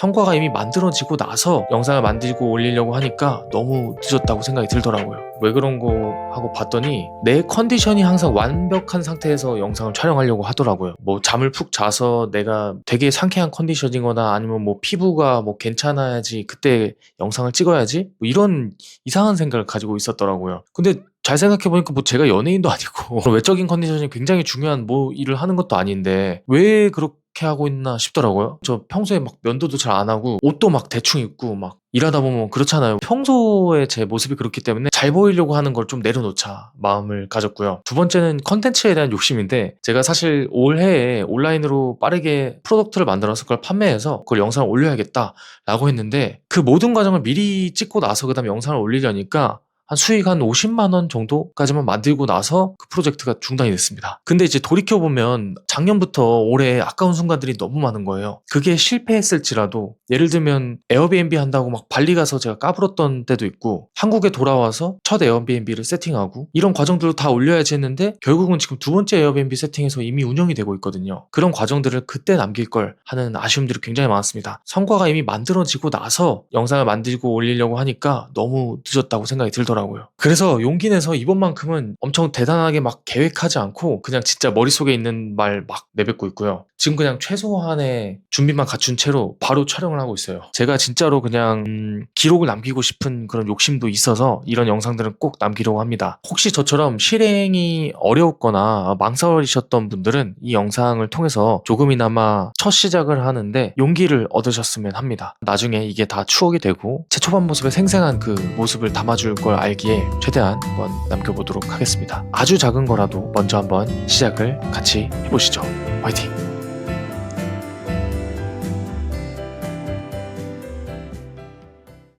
성과가 이미 만들어지고 나서 영상을 만들고 올리려고 하니까 너무 늦었다고 생각이 들더라고요. 왜 그런 거 하고 봤더니 내 컨디션이 항상 완벽한 상태에서 영상을 촬영하려고 하더라고요. 뭐 잠을 푹 자서 내가 되게 상쾌한 컨디션이거나 아니면 뭐 피부가 뭐 괜찮아야지 그때 영상을 찍어야지 뭐 이런 이상한 생각을 가지고 있었더라고요. 근데 잘 생각해보니까 뭐 제가 연예인도 아니고 외적인 컨디션이 굉장히 중요한 뭐 일을 하는 것도 아닌데 왜 그렇게 하고 있나 싶더라고요. 저 평소에 막 면도도 잘 안 하고 옷도 막 대충 입고 막 일하다 보면 그렇잖아요. 평소에 제 모습이 그렇기 때문에 잘 보이려고 하는 걸 좀 내려놓자 마음을 가졌고요. 두 번째는 컨텐츠에 대한 욕심인데 제가 사실 올해에 온라인으로 빠르게 프로덕트를 만들어서 그걸 판매해서 그걸 영상을 올려야겠다라고 했는데 그 모든 과정을 미리 찍고 나서 그다음 영상을 올리려니까 한 수익 한 50만 원 정도까지만 만들고 나서 그 프로젝트가 중단이 됐습니다. 근데 이제 돌이켜 보면 작년부터 올해 아까운 순간들이 너무 많은 거예요. 그게 실패했을지라도 예를 들면 에어비앤비 한다고 막 발리 가서 제가 까불었던 때도 있고 한국에 돌아와서 첫 에어비앤비를 세팅하고 이런 과정들도 다 올려야지 했는데 결국은 지금 두 번째 에어비앤비 세팅에서 이미 운영이 되고 있거든요. 그런 과정들을 그때 남길 걸 하는 아쉬움들이 굉장히 많았습니다. 성과가 이미 만들어지고 나서 영상을 만들고 올리려고 하니까 너무 늦었다고 생각이 들더라고요. 그래서 용기 내서 이번만큼은 엄청 대단하게 막 계획하지 않고 그냥 진짜 머릿속에 있는 말 막 내뱉고 있고요. 지금 그냥 최소한의 준비만 갖춘 채로 바로 촬영을 하고 있어요. 제가 진짜로 그냥 음, 기록을 남기고 싶은 그런 욕심도 있어서 이런 영상들은 꼭 남기려고 합니다. 혹시 저처럼 실행이 어려웠거나 망설이셨던 분들은 이 영상을 통해서 조금이나마 첫 시작을 하는데 용기를 얻으셨으면 합니다. 나중에 이게 다 추억이 되고 제 초반 모습의 생생한 그 모습을 담아줄 걸 알기에 최대한 한번 남겨보도록 하겠습니다. 아주 작은 거라도 먼저 한번 시작을 같이 해보시죠. 화이팅!